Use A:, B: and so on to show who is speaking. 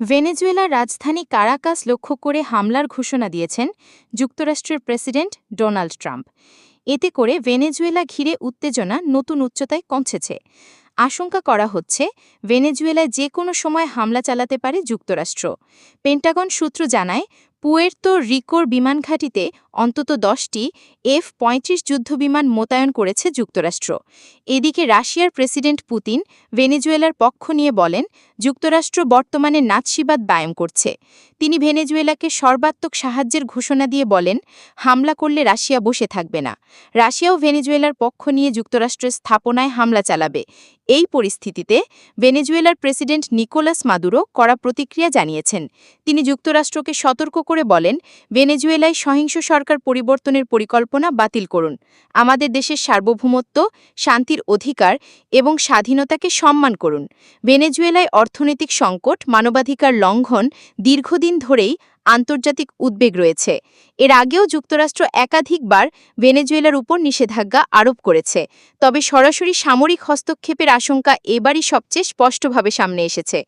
A: ভেনেজুয়েলার রাজধানী কারাকাস লক্ষ্য করে হামলার ঘোষণা দিয়েছেন যুক্তরাষ্ট্রের প্রেসিডেন্ট ডোনাল্ড ট্রাম্প। এতে করে ভেনেজুয়েলা ঘিরে উত্তেজনা নতুন উচ্চতায় কমছেছে। আশঙ্কা করা হচ্ছে ভেনেজুয়েলায় যে কোনো সময় হামলা চালাতে পারে যুক্তরাষ্ট্র। পেন্টাগন সূত্র জানায় পুয়ের্তো রিকোর বিমান ঘাঁটিতে অন্তত দশটি এফ পঁয়ত্রিশ যুদ্ধবিমান মোতায়েন করেছে যুক্তরাষ্ট্র। এদিকে রাশিয়ার প্রেসিডেন্ট পুতিন ভেনেজুয়েলার পক্ষ নিয়ে বলেন, যুক্তরাষ্ট্র বর্তমানে নাৎসিবাদ বায়ম করছে। তিনি ভেনেজুয়েলাকে সর্বাত্মক সাহায্যের ঘোষণা দিয়ে বলেন, হামলা করলে রাশিয়া বসে থাকবে না। রাশিয়াও ভেনেজুয়েলার পক্ষ নিয়ে যুক্তরাষ্ট্রের স্থাপনায় হামলা চালাবে। এই পরিস্থিতিতে ভেনেজুয়েলার প্রেসিডেন্ট নিকোলাস মাদুরো কড়া প্রতিক্রিয়া জানিয়েছেন। তিনি যুক্তরাষ্ট্রকে সতর্ক করে বলেন, ভেনেজুয়েলায় সহিংস সরকার পরিবর্তনের পরিকল্পনা বাতিল করুন। আমাদের দেশের সার্বভৌমত্ব, শান্তির অধিকার এবং স্বাধীনতাকে সম্মান করুন। ভেনেজুয়েলায় অর্থনৈতিক সংকট, মানবাধিকার লঙ্ঘন দীর্ঘদিন ধরেই আন্তর্জাতিক উদ্বেগ রয়েছে। এর আগেও যুক্তরাষ্ট্র একাধিকবার ভেনেজুয়েলার উপর নিষেধাজ্ঞা আরোপ করেছে। তবে সরাসরি সামরিক হস্তক্ষেপের আশঙ্কা এবারই সবচেয়ে স্পষ্টভাবে সামনে এসেছে।